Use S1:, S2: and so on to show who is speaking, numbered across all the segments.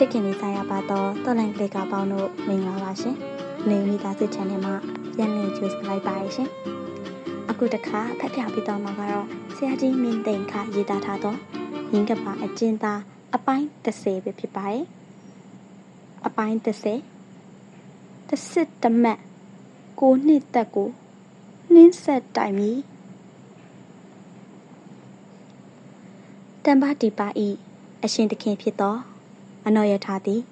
S1: ချစ်ခင်လေးဆိုင်ရပါတော့တော်လန်ကလစ်ကပေါင်းတို့မင်္ဂလာပါရှင်။နေမိသားစု channel မှာပြန်လည်ကြိုဆိုလိုက်ပါရရှင်။အခုတစ်ခါဖတ်ပြပေးတော့မှာကတော့ဆရာကြီးမင်းသိန်ခရေးသားထားသောရင်းကပါအကျဉ်းသားအပိုင်း30ပဲဖြစ်ပါတယ်။အပိုင်း30တစ်စစ်တမတ်ကိုနှစ်သက်ကိုနှင်းဆက်တိုင်မီတမ္ပါတီပါဤအရှင်သခင်ဖြစ်သော အနောယထာသည်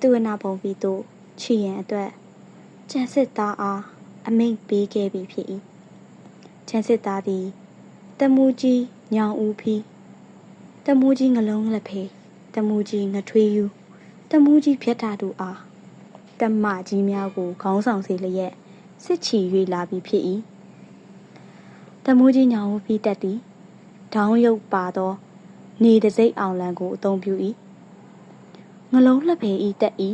S1: သူဝနာပုံပြီးသို့ချီရန်အတွက်ကျန်စစ်သားအားအမိန့်ပေးခဲ့ပြီဖြစ်၏ကျန်စစ်သားသည်တမူကြီးညောင်ဦးဖီးတမူကြီးငလုံးလက်ဖေးတမူကြီးငထွေးယူတမူကြီးဖြတ်တာတို့အားတမကြီးများကိုခေါင်းဆောင်စေလျက်စစ်ချီ၍လာပြီဖြစ်၏တမူကြီးညောင်ဦးဖီးတက်သည်ဒေါင်းရုပ်ပါသော နေတစိမ့်အောင်လံကိုအသုံးပြု၏ ငလုံးလက်ပေဤတက်ဤ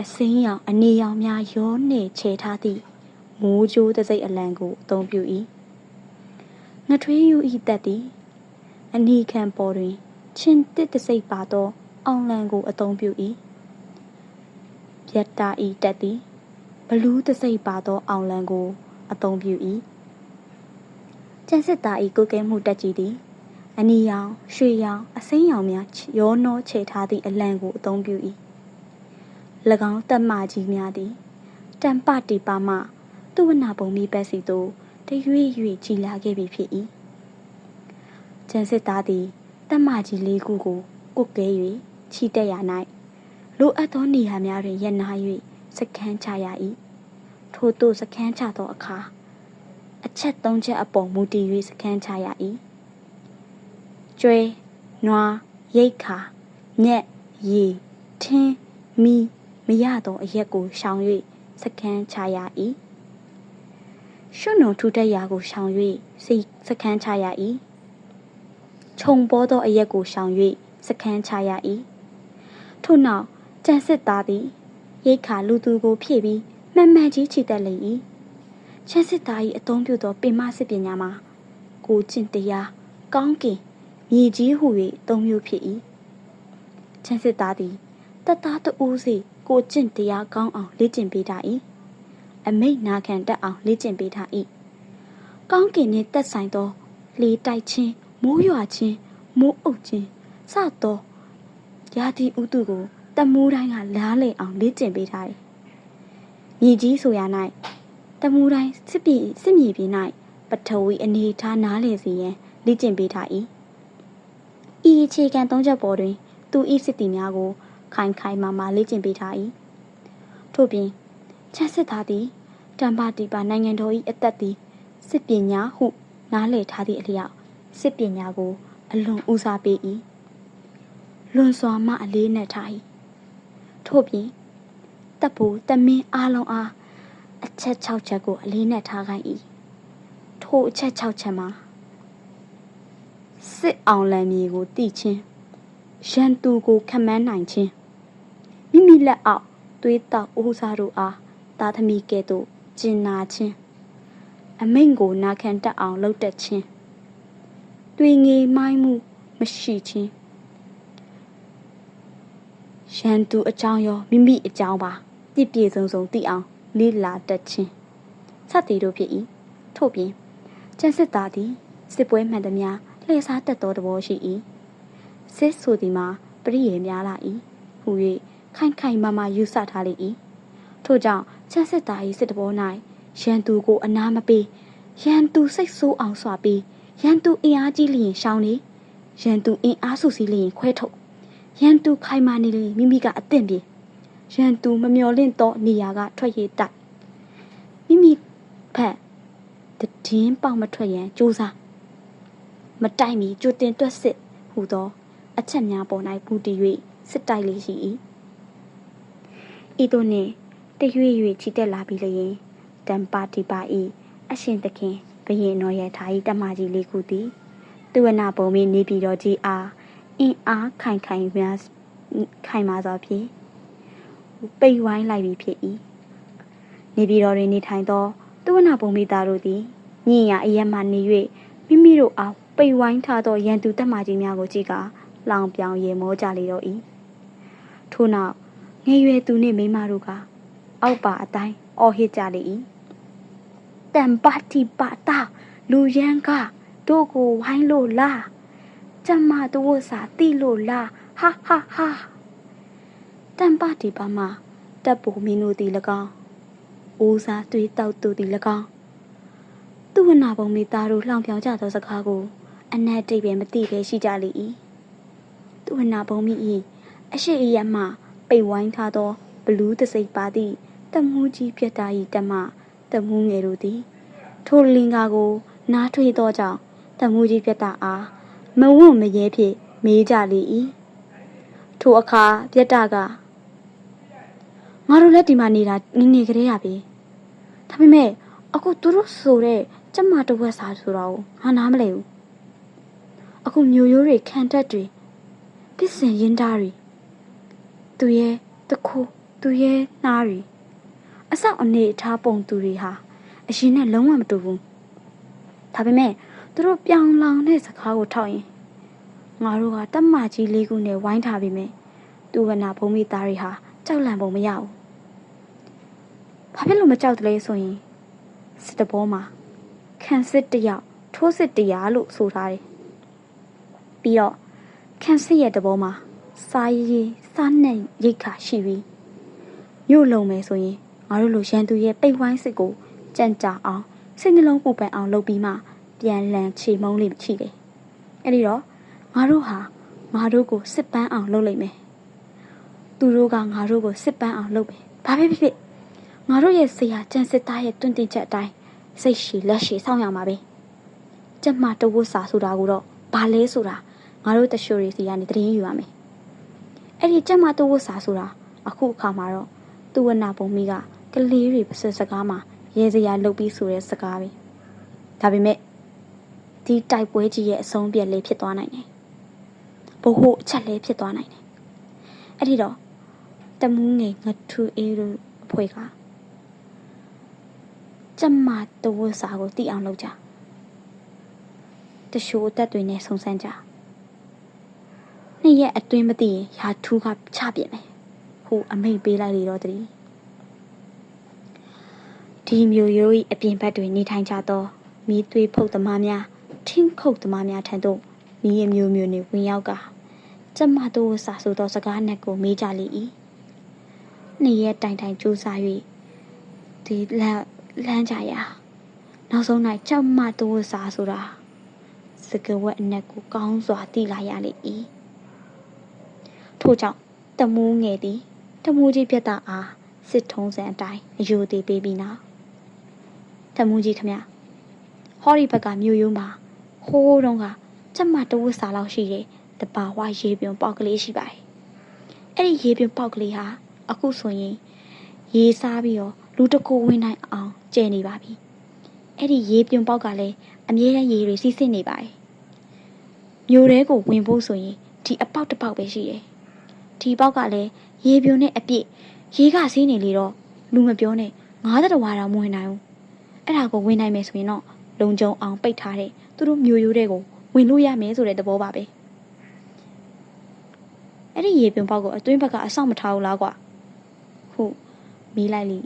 S1: အစင်းရောင်အနေရောင်များရောနှင့်ခြေထားသည့်မိုးကြိုးတစိမ့်အလံကိုအသုံးပြု၏ငထွေးယူဤတက်သည်အနီခံပေါ်တွင်ချင်းတစ်တစိမ့်ပါသော အောင်လံကိုအသုံးပြု၏ပြတ်တာဤတက်သည်ဘလူးတစိမ့်ပါသောအောင်လံကိုအသုံးပြု၏ကျန်စစ်သားဤကိုကဲမှုတက်ကြည်သည် အနီရောင်ရွှေရောင်အစိမ်းရောင်များရောနှောချေထားသည့်အလံကိုအသုံးပြု၏၎င်းတက်မကြီးများသည်တံပတိပါမှသူဝနာပုံမီပတ်စီသို့တရွေ့ရွေ့ကြည်လာခဲ့ပြီဖြစ်၏ကျန်စစ်သားသည်တက်မကြီးလေးခုကိုကုတ်ကဲ၍ချီတက်ရ၌လိုအပ်သောနေရာများတွင်ရပ်နာ၍စခန်းချရ၏ထို့သို့စခန်းချသောအခါအချက်၃ချက်အပေါ်မူတည်၍စခန်းချရ၏ ကျွဲနွားရိတ်ခါညက်ရီထင်းမီမရသောအရက်ကိုရှောင်၍စကန်းချရ၏ရှုနုံထူတက်ရာကိုရှောင်၍စိတ်စကန်းချရ၏ခြုံပေါ်သောအရက်ကိုရှောင်၍စကန်းချရ၏ထို့နောက်ကြံစစ်သားသည်ရိတ်ခါလူသူကိုဖြည့်ပြီးမှန်မှန်ကြီးချီတက်လေ၏ချမ်းစစ်သား၏အသုံးပြုသောပင်မစစ်ပညာမှာကိုကျင့်တရားကောင်းကင် မြေကြီးဟု၍သုံးမျိုးဖြစ်၏ချမ်းစစ်သားသည်တတ်သားတူးစီကိုကျင့်တရားကောင်းအောင်လေ့ကျင့်ပေးထား၏အမိတ်နာခံတတ်အောင်လေ့ကျင့်ပေးထား၏ကောင်းကင်နှင့်သက်ဆိုင်သောလေတိုက်ခြင်းမိုးရွာခြင်းမိုးအုပ်ခြင်းစသောရာသီဥတုကိုတမူးတိုင်းကလားလေအောင်လေ့ကျင့်ပေးထားတယ်မြေကြီးဆိုရ၌တမူးတိုင်းစစ်ပြည်စစ်မြေပြည်၌ပထဝီအနေထားနားလေစီရန်လေ့ကျင့်ပေးထား၏ ဤအခြေခံသုံးချက်ပေါ်တွင် သူဤစစ်တီများကို ခိုင်ခိုင်မာမာလေ့ကျင့်ပေးထား၏ထို့ပြင်ချက်စစ်သားသည်တမ္ပါတီပါနိုင်ငံတော်၏အသက်သည်စစ်ပညာဟု နားလည်ထားသည့်အလျောက်စစ်ပညာကို အလွန်ဦးစားပေး၏လွန်စွာမှအလေးနက်ထား၏ထို့ပြင်တပ်ဖို့တမင်းအားလုံးအားအချက်၆ချက်ကိုအလေးနက်ထားခိုင်း၏ထိုအချက်၆ချက်မှာ စစ်အောင်လံမြေကိုတိချင်းရန်သူကိုခမန်းနိုင်ခြင်းမိမိလက်အောက်သွေးတောက်အိုးစားတို့အားသားသမီးကဲ့သို့ကျင်နာခြင်းအမိန့်ကိုနာခံတတ်အောင်လုပ်တတ်ခြင်းတွေငေမိုင်းမှုမရှိခြင်းရန်သူအကြောင်းရောမိမိအကြောင်းပါပြည့်ပြည့်စုံစုံသိအောင်လေ့လာတတ်ခြင်းစသည်တို့ဖြစ်၏ထို့ပြင်ကျန်စစ်သားသည်စစ်ပွဲမှန်သမျှ လှည့်စားတတ်သောသဘောရှိ၏စစ်ဆိုသည်မှာပရိယေများလာ၏ဟူ၍ခိုင်ခိုင်မာမာယူဆထားလေ၏ထို့ကြောင့်ချက်စစ်သား၏စစ်တဘော၌ရန်သူကိုအနာမပေးရန်သူစိတ်ဆိုးအောင်စွာပြီးရန်သူအင်အားကြီးလျင်ရှောင်းနေရန်သူအင်အားစုစည်းလျင်ခွဲထုတ်ရန်သူခိုင်မာနေလျင်မိမိကအသင့်ပြေရန်သူမမျော်လင့်သောနေရာကထွက်ရတိုက်မိမိဖက်တည်င်းပေါက်မထွက်ရန်ကြိုးစား မတိုက်မီကြိုတင်တွက်စစ်ဟူသော အချက်များပေါ်၌ပူတည်၍စစ်တိုက်လေးရှိ၏ဤသို့နှင့်တရွေ့၍ချီတက်လာပြီးလျင်တံပါတီပါ၏အရှင်သခင်ဘရင်တော်ရဲ့ဓာဤတမကြီးလေးခုသည်သူဝနာပုံမီနေပြည်တော်ကြီးအားအင်းအားခိုင်ခိုင်များခိုင်မာစွာဖြင့်ပိတ်ဝိုင်းလိုက်ပြီးဖြစ်၏နေပြည်တော်တွင်နေထိုင်သောသူဝနာပုံမိသားတို့သည်ညင်ရအရက်မှနေ၍မိမိတို့အား ပိတ်ဝိုင်းထားသောရန်သူတက်မကြီးများကိုကြည့်ကာလောင်ပြောင်ရေမောကြလေတော့၏ထို့နောက်ငယ်ရွယ်သူနှင့်မိန်းမတို့ကအောက်ပါအတိုင်းအော်ဟစ်ကြလေ၏တမ်ပါတီပါတာလူရန်ကတို့ကိုဝိုင်းလို့လားကျမတို့ဝတ်စာတိလို့လားဟာဟာဟာတမ်ပါတီပါမတပ်ပူမင်းတို့သည်၎င်းဦးစားသွေးတောက်သူသည်၎င်းသူဝနာပုံမိသားတို့လှောင်ပြောင်ကြသောစကားကို အနက်တိတ်ပဲမသိပဲရှိကြလေ၏သူဝနာပုံမိ၏အရှိအယမှပိတ်ဝိုင်းထားသောဘလူးတစိပ်ပါသည့်တမှုကြီးပြတ်သား၏တမတမှုငယ်တို့သည်ထိုလင်္ကာကိုနားထွေးသောကြောင့်တမှုကြီးပြတ်သားအားမဝွန့်မရဲဖြင့်မေးကြလေ၏ထိုအခါပြတ်တာကငါတို့လည်းဒီမှာနေတာငငယ်ကလေးရပြီဒါပေမဲ့အခုသူတို့ဆိုတဲ့ကျမတဝက်စာဆိုတော့ငါနားမလဲဘူး အခုမျိုးရိုးတွေခံတက်တွေပစ္စင်ရင်သားတွေသူရဲ့တခုသူရဲ့နှားတွေအဆောက်အနေအထားပုံသူတွေဟာအရင်နဲ့လုံးဝမတူဘူးဒါပေမဲ့သူတို့ပြောင်လောင်တဲ့စကားကိုထောက်ရင်ငါတို့ကတက်မကြီးလေးခုနဲ့ဝိုင်းထားပြီးမြဲသူဝနာဘုံမိသားတွေဟာကြောက်လန့်ပုံမရဘူးဘာဖြစ်လို့မကြောက်တလဲဆိုရင်စစ်တဘောမှာခံစစ်တယောက်ထိုးစစ်တရားလို့ဆိုထားတယ် ပြီးတော့ခံစစ်ရဲ့တဘောမှာစားရည်စားနဲ့ရိတ်ခါရှိပြီးမြို့လုံမယ်ဆိုရင်ငါတို့လိုရန်သူရဲ့ပိတ်ဝိုင်းစစ်ကိုကြံ့ကြာအောင်စိတ်နှလုံးပူပန်အောင်လုပ်ပြီးမှပြန်လန်ချေမုံလေးချိတယ်အဲ့ဒီတော့ငါတို့ဟာငါတို့ကိုစစ်ပန်းအောင်လုပ်လိုက်မယ်သူတို့ကငါတို့ကိုစစ်ပန်းအောင်လုပ်မယ်ဘာဖြစ်ဖြစ်ငါတို့ရဲ့ဆရာကျန်စစ်သားရဲ့တွင်တင်ချက်အတိုင်းစိတ်ရှည်လက်ရှည်စောင့်ရမှာပဲကျမတဝတ်စာဆိုတာကိုတော့ဘာလဲဆိုတာ ငါတို့တရှိုရီစီကနေတရင်ယူရမယ်အဲ့ဒီကျမတဝတ်စာဆိုတာအခုအခါမှာတော့သူဝနာပုံမိကကလေးတွေပစစကားမှာရဲစရာလုပ်ပြီးဆိုတဲ့စကားပဲဒါပေမဲ့ဒီတိုက်ပွဲကြီးရဲ့အဆုံးပြက်လေးဖြစ်သွားနိုင်တယ်ဘို့ဟိုအချက်လေးဖြစ်သွားနိုင်တယ်အဲ့ဒီတော့တမူးငယ်ငထူအေးတို့အဖွဲကကျမတဝတ်စာကိုတိအောင်လုပ်ကြတရှိုးအသက်တွေနဲ့ဆုံဆန်းကြ နှစ်ရက်အတွင်းမသိရင်ရာထူးကချပြစ်မယ်ဟိုအမိတ်ပေးလိုက်လေတော့တည်းဒီမျိုးရိုး၏အပြင်ဘက်တွင်နေထိုင်ကြသောမီးသွေးဖုတ်သမားများထင်းခုတ်သမားများထံသို့မီးရမျိုးမျိုးနှင့်ဝင်ရောက်ကကျမတို့စာဆိုသောစကားနှက်ကိုမေးကြလေ၏နှစ်ရက်တိုင်တိုင်ကြိုးစား၍ဒီလမ်းလမ်းကြရာနောက်ဆုံး၌ကျမတို့စာဆိုတာစကဝက်အနက်ကိုကောင်းစွာသိလာရလေ၏ ထို့ကြောင့်တမူးငယ်သည်တမူးကြီးပြတ်တာအားစစ်ထုံးစံအတိုင်းအယူသေးပေးပြီးနောက်တမူးကြီးခမဟောဒီဘက်ကမြို့ရိုးမှာဟိုးတုန်းကကျမတဝတ်စာလောက်ရှိတဲ့တပါဝရေပြုံပေါက်ကလေးရှိပါတယ်အဲ့ဒီရေပြုံပေါက်ကလေးဟာအခုဆိုရင်ရေစားပြီးတော့လူတကူဝင်နိုင်အောင်ကျဲနေပါပြီအဲ့ဒီရေပြုံပေါက်ကလည်းအမြဲတမ်းရေတွေစီးဆင်းနေပါတယ်မြို့ထဲကိုဝင်ဖို့ဆိုရင်ဒီအပေါက်တစ်ပေါက်ပဲရှိတယ် ဒီပေါက်ကလည်းရေပြုံနဲ့အပြည့်ရေကစီးနေလေတော့လူမပြောနဲ့ငါးတတော်ဝါတော့မဝင်နိုင်ဘူးအဲ့ဒါကိုဝင်နိုင်မယ်ဆိုရင်တော့လုံခြုံအောင်ပိတ်ထားတဲ့သူတို့မျိုးရိုးတဲ့ကိုဝင်လို့ရမယ်ဆိုတဲ့သဘောပါပဲအဲ့ဒီရေပြုံပေါက်ကိုအတွင်းဘက်ကအဆောင်မထားဘူးလားကွာဟုတ်မေးလိုက်လီ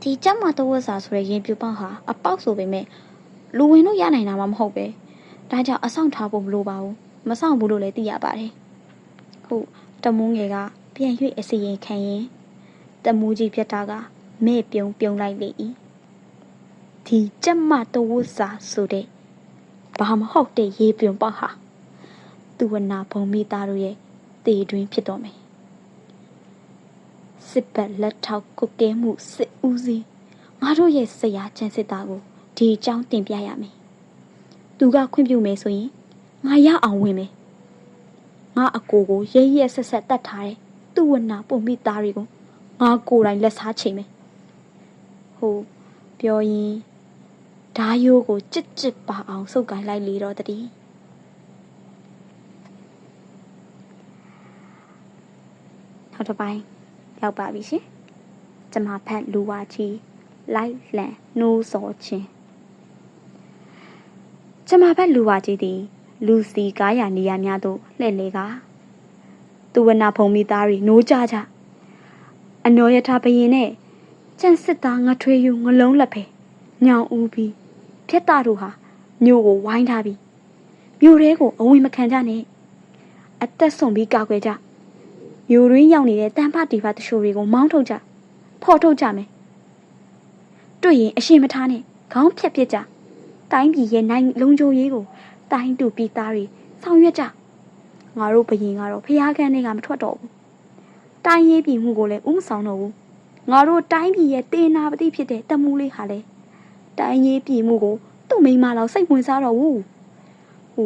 S1: ဒီကြက်မတဝတ်စာဆိုတဲ့ရင်ပြူပေါက်ဟာအပေါက်ဆိုပေမဲ့လူဝင်လို့ရနိုင်တာမှမဟုတ်ပဲဒါကြောင့်အဆောင်ထားဖို့မလိုပါဘူးမဆောင်ဘူးလို့လည်းသိရပါတယ် ဟုတ်တမုန်းငယ်ကပြန်၍အစီရင်ခံရင်တမူးကြီးပြတ်တာကမဲ့ပြုံပြုံလိုက်လေ၏ဒီကြက်မတဝတ်စာဆိုတဲ့ဘာမဟုတ်တဲ့ရေပြုံပေါက်ဟာသူဝနာဘုံမိသားတို့ရဲ့တေတွင်ဖြစ်တော်မယ်စစ်ဘက်လက်ထောက်ကုတ်ကဲမှုစစ်ဦးစီးငါတို့ရဲ့ဆရာချန်စစ်သားကိုဒီအကြောင်းတင်ပြရမယ်သူကခွင့်ပြုမယ်ဆိုရင်ငါရအောင်ဝင်မယ် ငါအကိုကိုရဲရဲဆက်ဆက်တတ်ထားတယ်သူ့ဝနာပုံမိသားတွေကိုငါကိုယ်တိုင်လက်စားချိန်မယ်ဟိုပြောရင်ဓာယိုးကိုကြစ်ကြစ်ပါအောင်စုပ်ကိုင်းလိုက်လေတော့တည်းနောက်တစ်ပိုင်းရောက်ပါပြီရှင်ကျမဖတ်လူဝါကြီးလိုက်လံနှိုးစော်ခြင်းကျမဖတ်လူဝါကြီးသည် လူစီကားရနေရများသို့လှည့်လေကသူဝနာဖုံမိသားတွေနိုးကြကြအနော်ယထာဘရင်နဲ့ကြန့်စစ်သားငထွေးယူငလုံးလက်ဖဲညောင်ဦးပြီးဖြက်တာတို့ဟာမြို့ကိုဝိုင်းထားပြီးမြို့ရဲကိုအဝင်မခံကြနဲ့အသက်ဆုံးပြီးကာကွယ်ကြမြို့ရင်းရောက်နေတဲ့တန်ဖတီဖတချို့တွေကိုမောင်းထုတ်ကြဖော်ထုတ်ကြမယ်တွေ့ရင်အရှင်မထားနဲ့ခေါင်းဖြက်ပြစ်ကြတိုင်းပြည်ရဲ့နိုင်လုံးချိုးရေးကို တိုင်းတူပြည်သားတွေဆောင်ရွက်ကြငါတို့ဘရင်ကတော့ဖျားခန်းတွေကမထွက်တော့ဘူးတိုင်းရေးပြည်မှုကိုလည်းဥမဆောင်တော့ဘူးငါတို့တိုင်းပြည်ရဲ့တေနာပတိဖြစ်တဲ့တမူးလေးဟာလေတိုင်းရေးပြည်မှုကိုသူ့မိန်းမလောက်စိတ်ဝင်စားတော့ဘူးဟူ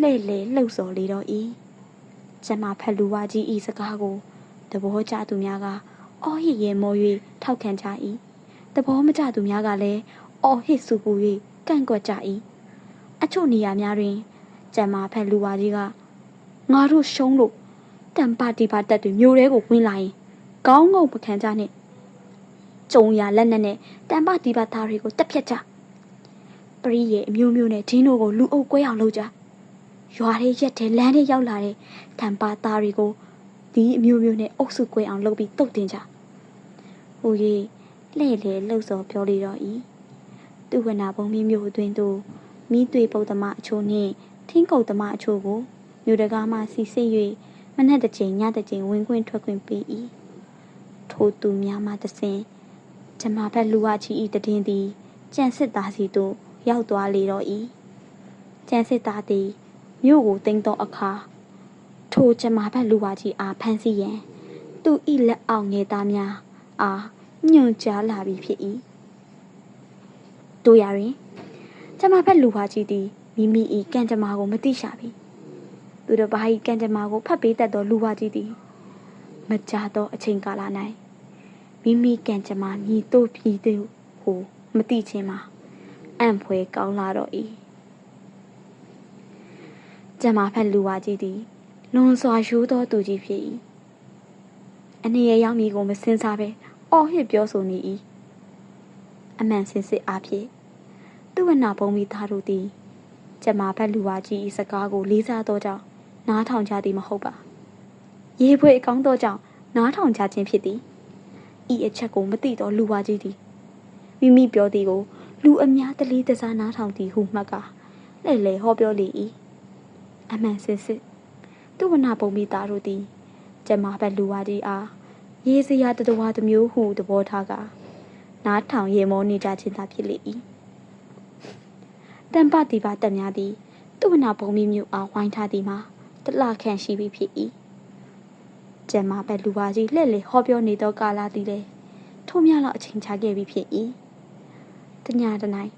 S1: လှဲ့လေလှုပ်စော်လေတော့ဤကျမဖက်လူဝါကြီးဤစကားကိုသဘောကျသူများကအော်ဟစ်ရဲမော၍ထောက်ခံကြ၏သဘောမကျသူများကလည်းအော်ဟစ်ဆူပူ၍ကန့်ကွက်ကြ၏ အချို့နေရာများတွင်ကျမဖက်လူဝါကြီးကငါတို့ရှုံးလို့တန်ပါတီပါတက်တွေမျိုးရဲကိုဝင်လာရင်ကောင်းငုံပခံကြနဲ့ကြုံရလက်နက်နဲ့တန်ပါတီပါသားတွေကိုတက်ဖြတ်ကြပရိရဲ့အမျိုးမျိုးနဲ့ဒင်းတို့ကိုလူအုပ်ကွဲအောင်လုပ်ကြရွာထဲရက်ထဲလမ်းထဲရောက်လာတဲ့တန်ပါသားတွေကိုဒီအမျိုးမျိုးနဲ့အုပ်စုကွဲအောင်လုပ်ပြီးတုတ်တင်ကြဟိုကြီးလှဲ့လေလှုပ်စော်ပြောလေတော့ဤသူဝနာဘုံမီမျိုးအတွင်းသို့ မိသွေပုတ်သမအချို့နှင့် ထင်းကုတ်သမအချို့ကို မြို့တကားမှ စီစစ်၍မနက်တစ်ချိန်ညတစ်ချိန်ဝင်ခွင့်ထွက်ခွင့်ပေး၏ထိုသူများမှတဆင်ကျမဘက် လူဝချီဤတည်င်းသည် ကြံစစ်သားစီသို့ ရောက်သွားလေတော့၏ကြံစစ်သားသည် မြို့ကိုတင်သောအခါ ထိုကျမဘက်လူဝချီအား ဖမ်းဆီးရန် သူဤလက်အောက်ငယ်သားများအား ညွှန်ကြားလာပြီဖြစ်၏တို့ရရင် ကျမဘက်လူဝါကြီးသည်မိမိ၏ကံကြမ္မာကိုမသိရှာပြီသူတို့ဘာ၏ကံကြမ္မာကိုဖတ်ပေးတတ်သောလူဝါကြီးသည်မကြသောအချိန်ကာလ၌မိမိကံကြမ္မာမြည်တို့ပြည်သူကိုမသိခြင်းမှာအံ့ဖွယ်ကောင်းလာတော့၏ကျမဖက်လူဝါကြီးသည်လွန်စွာယူသောသူကြီးဖြစ်၏အနေရရောက်မည်ကိုမစင်စားပဲအော်ဟစ်ပြောဆိုနေ၏အမှန်စင်စစ်အားဖြင့် သူ့ဝနာပုံမိသားတို့သည်ကျမဖက်လူဝါကြီး၏စကားကိုလေးစားသောကြောင့်နားထောင်ကြသည်မဟုတ်ပါရေဖွေအကောင်းသောကြောင့်နားထောင်ကြခြင်းဖြစ်သည်ဤအချက်ကိုမသိသောလူဝါကြီးသည်မိမိပြောသည်ကို လူအများတလေးတစားနားထောင်သည်ဟုမှတ်ကာလှဲ့လေဟောပြောလေ၏အမှန်စစ်စစ်သူ့ဝနာပုံမိသားတို့သည်ကျမဖက်လူဝါကြီးအားရေးစရာတတဝါတစ်မျိုးဟုသဘောထားကာနားထောင်ရေမောနေကြခြင်းသာဖြစ်လေ၏ တန်ပတိပါတက်များသည်သူ့ဝနာဘုံမီမျိုးအားဝိုင်းထားသည်မှာတလခန့်ရှိပြီဖြစ်၏ကျန်မာပဲလူပါကြီးလှဲ့လေဟောပြောနေသောကာလသည်လေထို့မြလောက်အချိန်ချခဲ့ပြီဖြစ်၏တညတနိုင်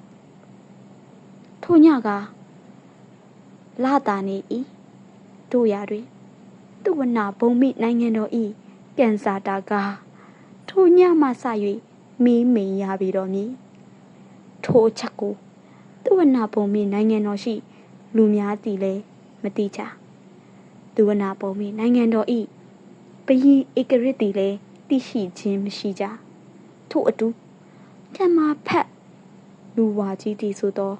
S1: ထို့ညကလာတာနေ၏တို့ရတွင်သူဝနာဘုံမိနိုင်ငံတော်၏ကန်စာတာကထိုညမှစ၍မီးမိန်ရပြီတော်မည်ထိုချက်ကို သူဝနာဘုံမိနိုင်ငံတော်ရှိ လူများတည်လဲမတိကြသူဝနာဘုံမိနိုင်ငံတော်ဤပယင်းဧကရစ်တည်လဲသိရှိခြင်းမရှိကြထို့အတူဓမ္မဖက်လူဝါကြီးတည်ဆိုသော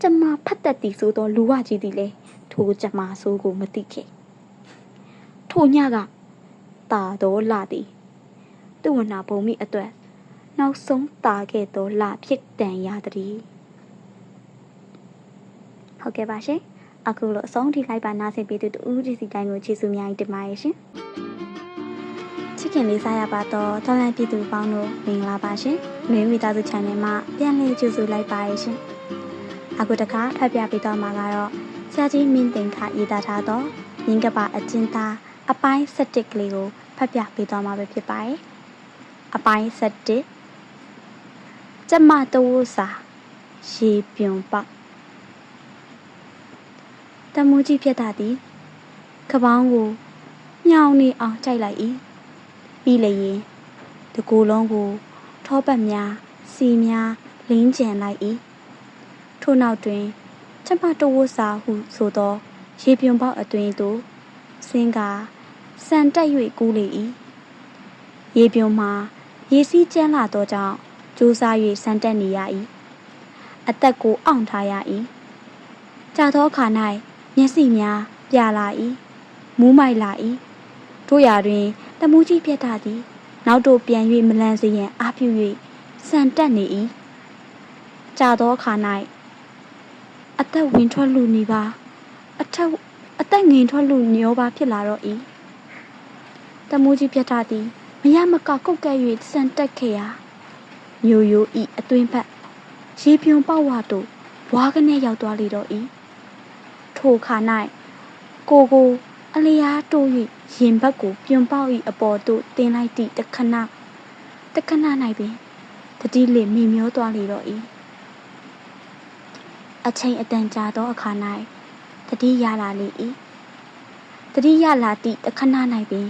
S1: ကျမဖတ်တတ်တည်ဆိုသော လူဝကြီးတည်လဲထိုကျမဆိုးကိုမသိခဲ့ထိုညကတာတော်လာသည်သူဝနာဘုံမိအတွက်နောက်ဆုံးတာခဲ့သောလဖြစ်တန်ရသည် ဟုတ်ကဲ့ပါရှင်အခုလို့အဆုံးထိလိုက်ပါနားဆင်ပေးသူတူဦးဒီစီတိုင်းကိုကျေးဇူးများတင်ပါတယ်ရှင်ချစ်ခင်လေးစားရပါတော့တောင်းလန့်ပြည်သူပေါင်းတို့မင်္ဂလာပါရှင်မင်းမိသားစု channel မှာပြန်လည်ကြိုဆိုလိုက်ပါရရှင်အခုတခါထပ်ပြပေးတော့မှာကတော့ဆရာကြီးမင်းတင်ခရေးသားထားသောမြင်းကပအကျဉ်းသားအပိုင်း7ကလေးကိုဖတ်ပြပေးသွားမှာပဲဖြစ်ပါတယ်အပိုင်း7ကျမတဝုစာရေပြွန်ပေါက် တမူးကြီးဖြစ်တာသည်ကပောင်းကိုညောင်နေအောင်ကြိုက်လိုက်၏ပြီးလျင်တကူလုံးကို ထောပတ်များစီများလင်းကျန်လိုက်၏ထို့နောက်တွင်ကျမတဝုစာဟုဆိုသော ရေပြွန်ပေါက်အတွင်သို့ဆင်းကာစံတက်၍ကူးလေ၏ရေပြွန်မှာရေစီးကျန်းလာသောကြောင့်ကြိုးစား၍စံတက်နေရ၏အသက်ကိုအောင့်ထားရ၏ကြာသောအခါ၌ မျက်စိများပြလာ၏မူးမိုက်လာ၏တို့ရာတွင်တမူးကြီးပြတ်တာသည် နောက်တို့ပြန်၍မလန်စေရန်အားပြု၍စံတက်နေ၏ကြာသောအခါ၌အသက်ဝင်ထွက်လူနေပါအထက်အသက်ငင်ထွက်လူညောပါဖြစ်လာတော့၏တမူးကြီးပြတ်တာသည်မရမကကုတ်ကဲ့၍စံတက်ခဲ့ရာမျိုးရိုးဤအတွင်းဘက်ရေပြွန်ပေါက်ဝတို့ဘွားကနေရောက်သွားလေတော့၏ ထိုခါ၌ကိုကိုအလျားတိုး၍ရင်ဘက်ကိုပြွန်ပေါက်၏အပေါ်သို့တင်လိုက်သည့်တခဏတခဏ၌ပင်တတိလစ်မိမျောသွားလေတော့၏အချိန်အတန်ကြာသောအခါ၌တတိရလာလေ၏တတိရလာသည့်တခဏ၌ပင်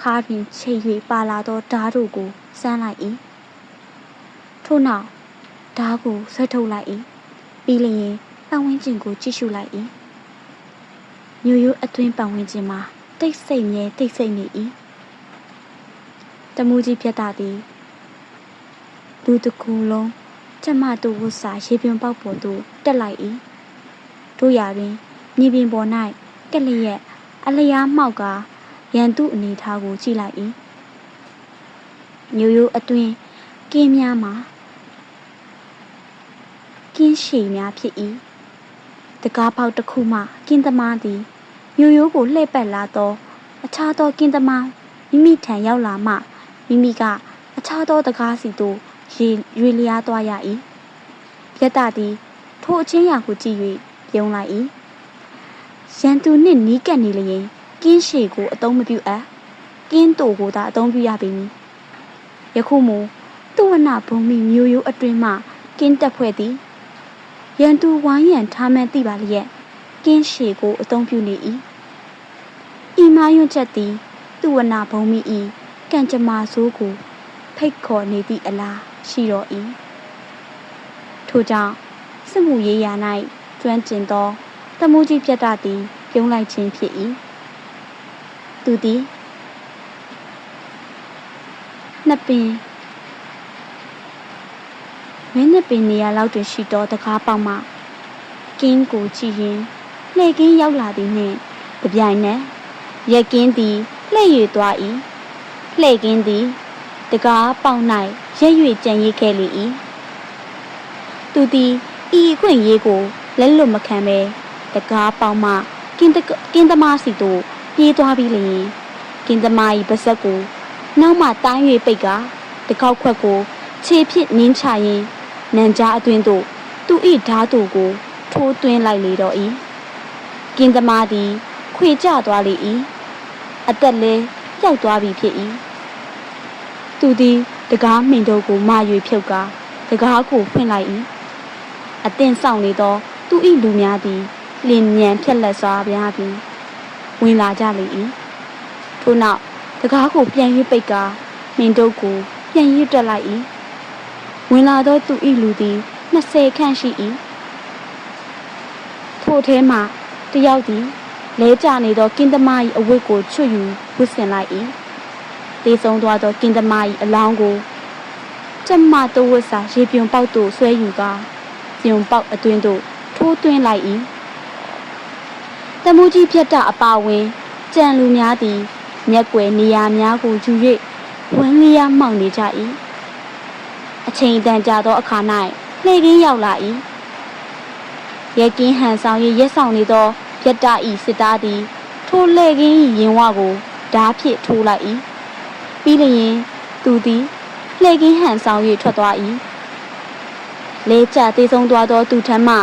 S1: ခါတွင်ချိတ်၍ပါလာသောဓားတို့ကိုစမ်းလိုက်၏ထို့နောက်ဓားကိုဆွဲထုတ်လိုက်၏ပြီးလျင်ပတ်ဝန်းကျင်ကိုကြည့်ရှုလိုက်၏ မျိုးရိုးအတွင်းပတ်ဝန်းကျင်မှာတိတ်ဆိတ်မြဲတိတ်ဆိတ်နေ၏တမူကြီးပြတ်တာသည်လူတစ်ခုလုံးကျမတို့ဝတ်စာရေပြွန်ပေါက်ပေါ်သို့တက်လိုက်၏တို့ရာတွင်မြေပြင်ပေါ်၌ကက်လျက်အလျားမှောက်ကရန်သူအနေထားကိုကြည့်လိုက်၏မျိုးရိုးအတွင်းကင်းများမှာကင်းရှည်များဖြစ်၏တကားပေါက်တစ်ခုမှကင်းသမားသည် မျိုးရိုးကိုလှည့်ပတ်လာသောအခြားသောကင်းသမားမိမိထံရောက်လာမှမိမိကအခြားသောတကားစီသို့ရေရွေလျားသွားရ၏ယတသည်ထိုအချင်းရာကိုကြည့်၍ပြုံးလိုက်၏ရန်သူနှင့်နီးကပ်နေလျင်ကင်းရှည်ကိုအသုံးမပြုအပ်ကင်းတူကိုသာအသုံးပြုရပေမည်ယခုမူသူဝနဘုံမီမျိုးရိုးအတွင်းမှကင်းတက်ဖွဲ့သည်ရန်သူဝိုင်းရန်ထားမှန်းသိပါလျက် ကင်းရှည်ကိုအသုံးပြုနေ၏ဤမာယွန့်ချက်သည်သူဝနဘုံမီ၏ကံကြမ္မာဆိုးကိုဖိတ်ခေါ်နေသည့်အလားရှိတော်၏ထို့ကြောင့်စစ်မှုရေးရာ၌ကျွမ်းကျင်သောတမှုကြီးပြတ်တာသည်ပြုံးလိုက်ခြင်းဖြစ်၏သူသည်နှစ်ပင်မင်းနှစ်ပင်နေရာလောက်တွင်ရှိသောတကားပေါက်မှကင်းကိုကြည့်ရင် လှည့်ကင်းရောက်လာသည်နှင့်တပြိုင်နက်ရက်ကင်းသည်လှည့်၍သွား၏လှည့်ကင်းသည်တကားပေါက်၌ရက်၍ကြံရိပ်ခဲ့လေ၏သူသည်ဤအခွင့်ရေးကိုလက်လွတ်မခံဘဲတကားပေါက်မှကင်းတကင်းသမားစီသို့ပြေးသွားပြီးလျင်ကင်းသမား၏ပါဇက်ကိုနောက်မှတိုင်း၍ပိတ်ကတကောက်ခွက်ကိုခြေဖြင့်နင်းချရင်းနန်ကြားအတွင်းသို့သူ၏ဓာတ်တို့ကိုထိုးသွင်းလိုက်လေတော့၏ ကင်းသမားသည် ခွေကျသွားလေ၏အသက်လည်းပျောက်သွားပြီဖြစ်၏သူသည်တကားမှင်တို့ကိုမ၍ဖြုတ်ကာတကားကိုဖွင့်လိုက်၏အသင်ဆောင်နေသောသူ၏လူများသည်လင်မြန်ဖြက်လက်စွာပြားပြီးဝင်လာကြလေ၏ထို့နောက်တကားကိုပြန်၍ပိတ်ကာမှင်တို့ကိုပြန်၍တက်လိုက်၏ဝင်လာသောသူ၏လူသည်20ခန့်ရှိ၏ထိုထဲမှ တယောက်သည်လဲကျနေသောကင်းသမား၏အဝတ်ကိုချွတ်ယူဝတ်ဆင်လိုက်၏တေဆုံးသွားသောကင်းသမား၏အလောင်းကိုကျမတဝတ်စာရေပြွန်ပေါက်သို့ဆွဲယူကာပြုံပေါက်အတွင်းသို့ထိုးသွင်းလိုက်၏တမှုကြီးဖြတ်တာအပါဝင်ကြံလူများသည်မျက်ွယ်နေရာများကိုယူ၍ဝန်းလျားမှောင်နေကြ၏အချိန်တန်ကြာသောအခါ၌လှည့်ကင်းရောက်လာ၏ရဲကင်းဟန်ဆောင်၍ရက်ဆောင်နေသော ယတ္တဤစစ်သားသည် ထိုလှည့်ကင်း၏ရင်ဝကိုဓားဖြင့်ထိုးလိုက်၏ပြီးလျင်သူသည်လှည့်ကင်းဟန်ဆောင်၍ထွက်သွား၏လဲကျသေးဆုံးသွားသောသူထမ်းမှ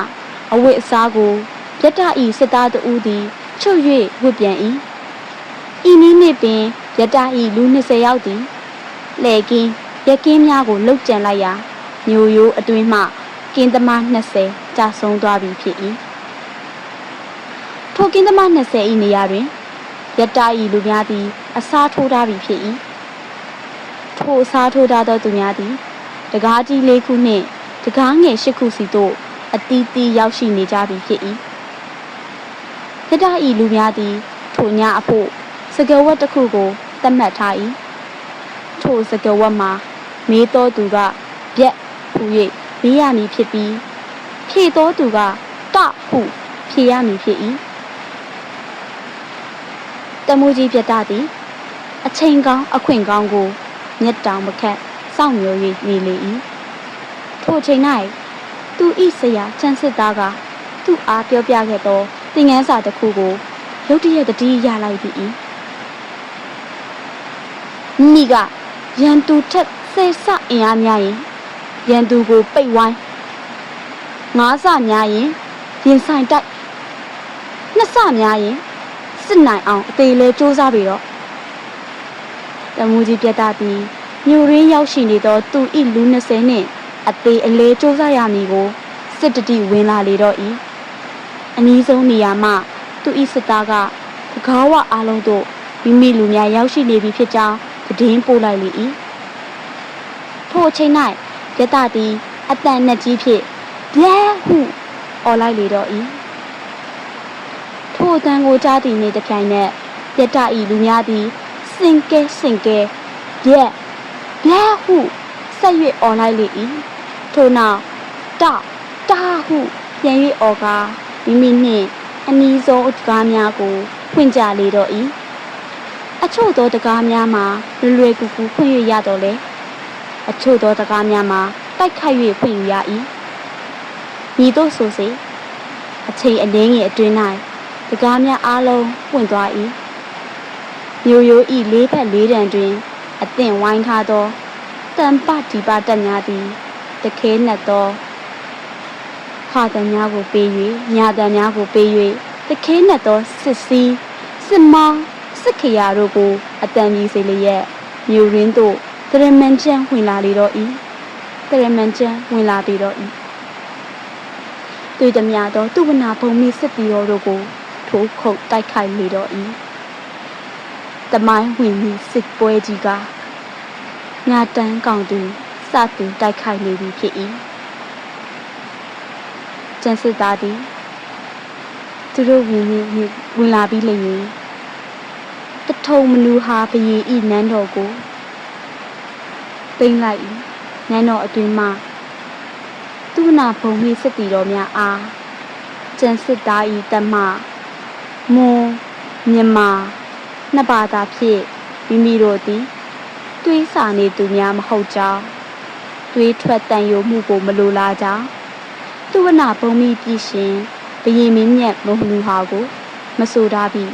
S1: အဝတ်အစားကိုယတ္တဤစစ်သားတဦးသည်ချုပ်၍ဝတ်ပြန်၏ဤနည်းနှင့်ပင်ယတ္တဤလူ20ယောက်သည်လှည့်ကင်းရက်ကင်းများကိုလှုပ်ကြံလိုက်ရာမျိုးရိုးအတွင်းမှကင်းသမား20ကြာဆုံးသွားပြီဖြစ်၏ ထိုကင်းသမား20၏နေရာတွင်ယတ္တဤလူများသည် အစားထိုးထားပြီဖြစ်၏ထိုအစားထိုးထားသောသူများသည်တကားကြီး၄ခုနှင့်တကားငယ်၈ခုစီသို့အတီးတီးရောက်ရှိနေကြပြီဖြစ်၏ယတ္တဤလူများသည် ထိုညအဖို့စကဝတ်တစ်ခုကိုသတ်မှတ်ထား၏ထိုစကဝတ်မှာမေးတော်သူကပြက်ဟူ၍မေးရမည်ဖြစ်ပြီးဖြေတော်သူကတဟုဖြေရမည်ဖြစ်၏ တတမူကြီးပြတသည်အချိန်ကောင်းအခွင့်ကောင်းကိုမျက်တောင်မခတ်စောင့်မျိုး၍နေလေ၏ထိုအချိန်၌သူဤဆရာချမ်းစစ်သားကသူ့အားပြောပြခဲ့သောသင်ငန်းစာတစ်ခုကိုရုတ်တရက်တတိရလိုက်သည်၏မိကရန်သူထက်စေဆအင်အားများရင်ရန်သူကိုပိတ်ဝိုင်းငါးဆများရင်ရင်ဆိုင်တိုက်နှစ်ဆများရင် စစ်နိုင်အောင်အသေးလဲစူးစမ်းပြီးတော့တမူကြီးပြတ်တာသည်မြို့ရင်းရောက်ရှိနေသောသူဤလူ20နှင့်အသေးအလဲစူးစမ်းရမည်ကိုစစ်တတိဝင်လာလေတော့၏အနည်းဆုံးနေရာမှသူဤစစ်သားကတကားဝအားလုံးတို့မိမိလူများရောက်ရှိနေပြီဖြစ်ကြောင်းသတင်းပို့လိုက်လေ၏ထိုအချိန်၌ပြတ်တာသည်အတန်နဲ့ကြီးဖြင့်ဘဲဟုအော်လိုက်လေတော့၏ ထိုအတန်ကိုကြားသည့်နေ့တစ်ပြိုင်နက်ပြတ်တာဤလူများသည်စင်ကဲစင်ကဲရက်ဘဲဟုဆက်၍အော်လိုက်လေ၏ထို့နောက်တတာဟုပြန်၍အော်ကားမိမိနှင့်အနီးဆုံးကားများကိုဖွင့်ကြလေတော့၏အချို့သောတကားများမှာလွယ်လွယ်ကူကူဖွင့်ရရတော့လေအချို့သောတကားများမှာတိုက်ခိုက်၍ဖွင့်ယူရ၏ညီတို့ဆိုစေအချိန်အနည်းငယ်အတွင်း၌ တကားများအားလုံးပွင့်သွား၏မျိုးရိုးဤလေးဖက်လေးတန်တွင်အသင့်ဝိုင်းထားသောတန်ပဒီပတက်များသည်တခဲနှက်သောဟာတန်များကိုပေး၍ညာတန်များကိုပေး၍တခဲနှက်သောစစ်စည်းစစ်မောင်းစစ်ခရာတို့ကိုအတန်ကြီးစေလျက်မြို့ရင်းသို့တရမန်ချန်ဝင်လာလေတော့၏တရမန်ချန်ဝင်လာပြီးတော့၏တွေ့သည်များသောသူဝနာဘုံမီစစ်တီတော်တို့ကို ထိုးခုတ်တိုက်ခိုက်လေတော့၏တမိုင်းဝင်မီစစ်ပွဲကြီးကညာတန်းကောင်သူစတင်တိုက်ခိုက်နေပြီဖြစ်၏ကျန်စစ်သားသည်သူတို့ဝင်ဝင်လာပြီးလျင်တထုံမနူဟာဘယေဤနန်းတော်ကိုသိမ့်လိုက်၏နန်းတော်အတွင်မှသူနာဘုံမိစစ်တီတော်များအားကျန်စစ်သားဤတမ မွန်မြန်မာနှစ်ပါးသာဖြင့်မိမိတို့သည်တွေးစာနေသူများမဟုတ်ကြောင်းတွေးထွက်တန်ယိုမှုကိုမလိုလားကြောင်းသူဝနာဘုံမိပြည်ရှင်ဘရင်မင်းမြတ်မုံလူဟာကို မဆိုထားပြီး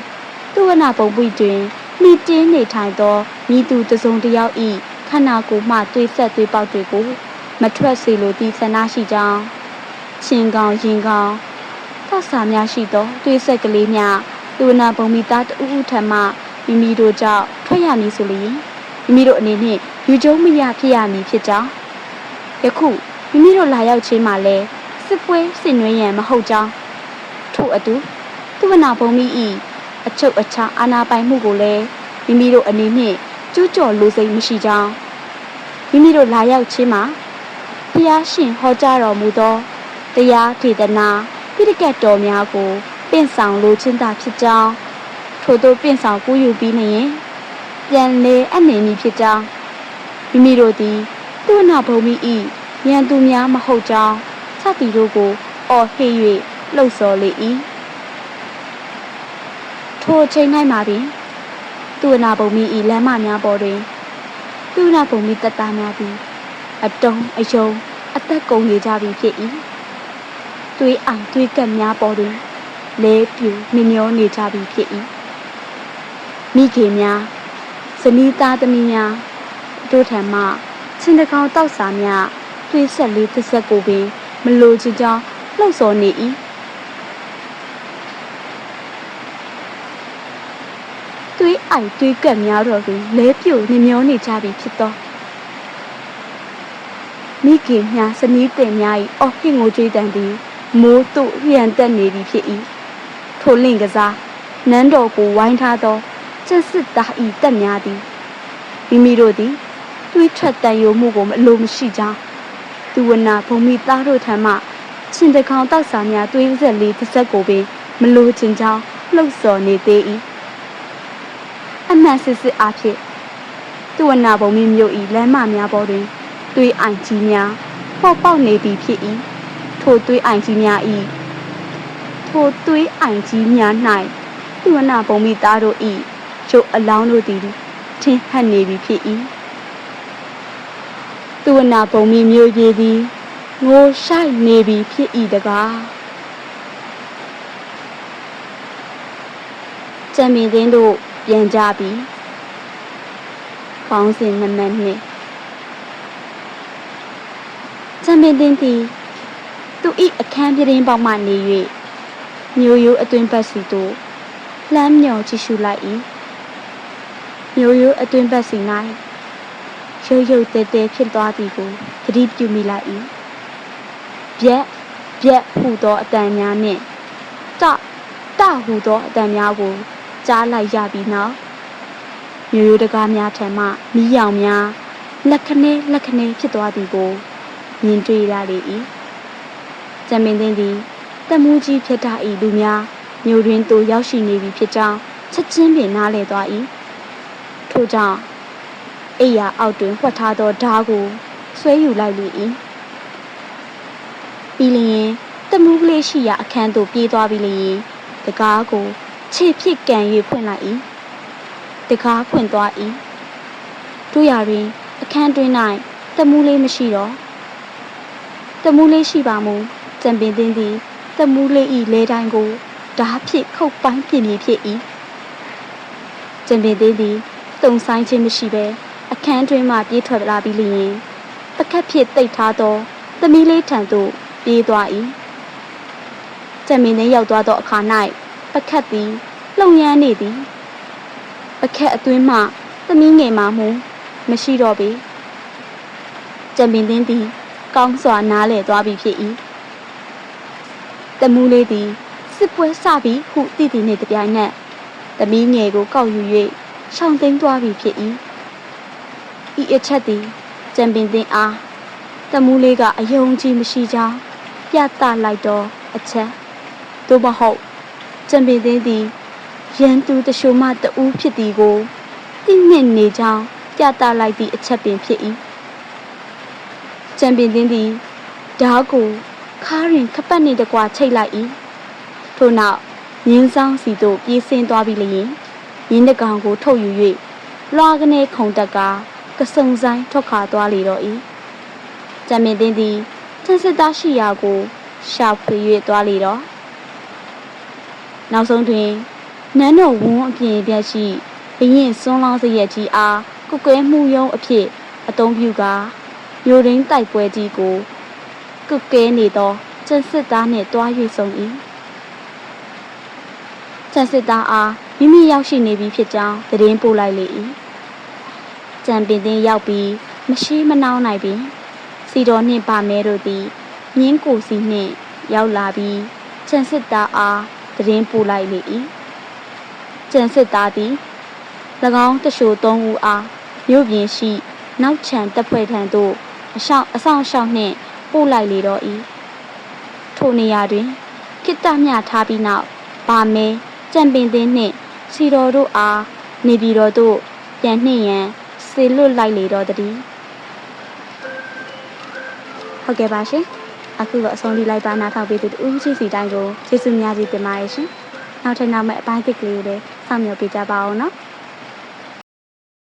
S1: သူဝနာပုံပွေတွင်မိတင်းနေထိုင်သောမိသူတစုံတယောက်ဤခန္ဓာကိုယ်မှတွေးဆက်တွေးပေါက်တွေကို မထွက်စေလိုသည့်ဆန္ဒရှိကြောင်းရှင်ကောင်ရင်ကောင် သတ်စာများရှိသောတွေးဆက်ကလေးများသူဝနာပုံမိသားတဦးဦးထံမှမိမိတို့ကြောင့်ထွက်ရမည်ဆိုလျင်မိမိတို့အနေဖြင့်ယူကျုံမရဖြစ်ရမည်ဖြစ်ကြောင်းယခုမိမိတို့လာရောက်ခြင်းမှာလဲစစ်ပွဲဆင်နွှဲရန်မဟုတ်ကြောင်းထို့အတူသူဝနာဘုံမိဤအချုပ်အခြာအာနာပိုင်မှုကိုလည်းမိမိတို့အနေနဲ့ကျူးကျော်လိုစိတ်မရှိကြောင်းမိမိတို့လာရောက်ခြင်းမှာဖျားရှင်ဟောကြားတော်မူသောတရားဒေသနာ ပိဋကတ်တော်များကိုပင့်ဆောင်လိုခြင်းသာဖြစ်ကြောင်းထို့သောပင့်ဆောင်ကူးယူပြီးနေရင်ပြန်လေအနေမည်ဖြစ်ကြောင်းမိမိတို့သည်သူ့နာဘုံမိဤရန်သူများမဟုတ်ကြောင်းစသည်တို့ကိုအော်ဟစ်၍လှုပ်ဆော်လေ၏ထိုအချိန်၌မှာပင်သူနာဘုံမီဤလမ်းမများပေါ်တွင်သူနာဘုံမီတက်သားများသည်အတုံးအယုံအသက်ကုန်နေကြပြီဖြစ်၏ သွေးအိုင်သွေးကပ်များပေါ်တွင်လဲပြူမြမျောနေကြပြီဖြစ်၏မိခင်များဇနီးသားသမီးများတို့ထံမှချင်းတကောင်တောက်စာများသွေးဆက်လေးတစ်ဆက်ကိုပင်မလိုချင်ကြောင်းလှုပ်ဆော်နေ၏သွေးအိုက်သွေးကက်များတော့တွင်လဲပြိုနေမျောနေကြပြီဖြစ်သောမိခင်များစနီးတင်များ၏အော်ဟစ်ငိုကြွေးတန်သည် မိုးတို့ရန်တက်နေပြီဖြစ်၏ထိုလင့်ကစားနန်းတော်ကိုဝိုင်းထားသောကျက်စစ်သား၏တက်များသည်မိမိတို့သည်သွေးထွက်တန်ယိုမှုကိုမလိုမရှိကြောင်းသူဝနာဘုံမိသားတို့ထံမှရှင်တကောင်တောက်စာများသွေးဆက်လေးတစ်ဆက်ကိုပင်မလိုချင်ကြောင်းလှုပ်ဆော်နေသေး၏အမှန်စစ်စစ်အားဖြင့်သူဝနာဘုံမိမျိုးဤလမ်းမများပေါ်တွင်သွေးအိုင်ကြီးများပေါ်ပေါက်နေပြီဖြစ်၏ ထိုသွေးအိုင်ကြီးများဤထိုသွေးအိုင်ကြီးများ၌သူဝနာဘုံမိသားတို့ဤကျုပ်အလောင်းတို့သည်ထင်ဟပ်နေပြီဖြစ်၏သူဝနာပုံမီမျိုးကြီးသည်ငိုရှိုက်နေပြီဖြစ်၏တကားကျမ်းမင်းသင်းတို့ပြန်ကြပြီပေါင်းစင်နမတ်နှင့်ကျမ်းမင်းသင်းသည် သူ၏အခန်းပြတင်းပေါက်မှနေ၍မျိုးရိုးအတွင်ပတ်စီသို့လှမ်းမြော်ကြည့်ရှုလိုက်၏မျိုးရိုးအတွင်ပတ်စီ၌ရုပ်ရုပ်တဲတဲဖြစ်သွားသည်ကိုသတိပြုမိလိုက်၏ပြက်ပြက်ဟူသောအတန်များနှင့်တတဟူသောအတန်များကိုကြားလိုက်ရပြီးနောက်မျိုးရိုးတကားများထံမှမီးရောင်များလက်ခနဲလက်ခနဲဖြစ်သွားသည်ကိုမြင်တွေ့ရလေ၏ ကျမင်းသိန်းသည်တမူးကြီးဖြစ်တာ၏လူများမြို့တွင်သို့ရောက်ရှိနေပြီဖြစ်ကြောင်းချက်ချင်းပင်နားလည်သွား၏ထို့ကြောင့်အိယာအောက်တွင်ဖွက်ထားသောဓားကိုဆွဲယူလိုက်လေ၏ပြီးလျင်တမူးကလေးရှိရာအခန်းသို့ပြေးသွားပြီးလျင်တကားကိုခြေဖြစ်ကန်၍ဖွင့်လိုက်၏တကားဖွင့်သွား၏တို့ရာတွင်အခန်းတွင်၌တမူးလေးမရှိတော့တမူးလေးရှိပါမူ ကြံပင်သင်းသည်တမူးလေးဤလဲတိုင်းကိုဓာဖြစ်ခုတ်ပိုင်းပြင်းပြဖြစ်၏ကြံပင်သေးသည်တုံဆိုင်ခြင်းမရှိဘဲအခန်းတွင်မှပြေးထွက်လာပြီးလျင်ပကက်ဖြစ်တိတ်ထားသောသမီးလေးထံသို့ပြေးသွား၏ကြံပင်သင်းရောက်သွားသောအခါ၌ပကက်သည်လှုံရမ်းနေသည်ပကက်အတွင်းမှသမီးငယ်မှမူမရှိတော့ပေကြံပင်သင်းသည်ကောင်းစွာနားလည်သွားပြီဖြစ်၏ တမူးလေးသည်စစ်ပွဲစပြီဟုသိသည်နှင့်တပြိုင်နက်သမီးငယ်ကိုကောက်ယူ၍ရှောင်သိမ်းသွားပြီဖြစ်၏ဤအချက်သည်ကြံပင်သင်းအားတမူးလေးကအယုံကြည်မရှိကြောင်းပြသလိုက်တော့အချက်သို့မဟုတ်ကြံပင်သင်းသည်ရန်သူတရှိုမှတဦးဖြစ်သည်ကိုသိမြင့်နေကြောင်းပြသလိုက်သည့်အချက်ပင်ဖြစ်၏ကြံပင်သင်းသည်ဓားကို ခါရင်ခပတ်နှင့်တကွာချိတ်လိုက်၏ထို့နောက်မြင်းဆောင်စီသို့ပြေးဆင်းသွားပြီးလျင်ရင်းတကောင်ကိုထုတ်ယူ၍လွှာကနေခုံတက်ကကစုံဆိုင်ထွက်ခါသွားလေတော့၏ကြံမင်တင်းသည်ချမ်းစစ်သားရှိရာကိုရှာဖွေ၍သွားလေတော့နောက်ဆုံးတွင်နန်းတော်ဝန်းအပြင်ပြက်ရှိဘရင်စွန်းလောင်းစရက်ကြီးအားကုကွဲမှုယုံအဖြစ်အသုံးပြုကာမျိုးရင်းတိုက်ပွဲကြီးကို ကုကဲနေသောကျန်စစ်သားနှင့်တွား၍ဆုံ၏ကျန်စစ်သားအားမိမိရောက်ရှိနေပြီဖြစ်ကြောင်းသတင်းပို့လိုက်လေ၏ကြံပင်တင်ရောက်ပြီးမရှိမနှောင်းနိုင်ပင်စီတော်နှင့်ပါမဲတို့သည်မြင်းကိုစီနှင့်ရောက်လာပြီးကျန်စစ်သားအားသတင်းပို့လိုက်လေ၏ကျန်စစ်သားသည်၎င်းတရှိုသုံးဦးအားမြို့ပြင်ရှိ နောက်ချံတပ်ဖွဲ့ထံသို့အဆောင်အဆောင်ရှောက်နှင့် ပို့လိုက်လေတော့၏ထိုနေရာတွင်ခိတ္တမြထားပြီးနောက်ဗာမဲကြံပင်သင်းနှင့်စီတော်တို့အားနေပြည်တော်သို့ပြန်နှင့်ရန်စေလွတ်လိုက်လေတော့တည်းဟုတ်ကဲ့ပါရှင်အခုတော့အဆုံးထိလိုက်ပါနားထောင်ပေးသူတူဦးချီစီတိုင်းကိုကျေးဇူးများကြီးတင်ပါတယ်ရှင်နောက်ထပ်နောက်မဲ့အပိုင်းတစ်ကလေးကိုလည်းစောင့်မျှော်ပေးကြပါအောင်နော်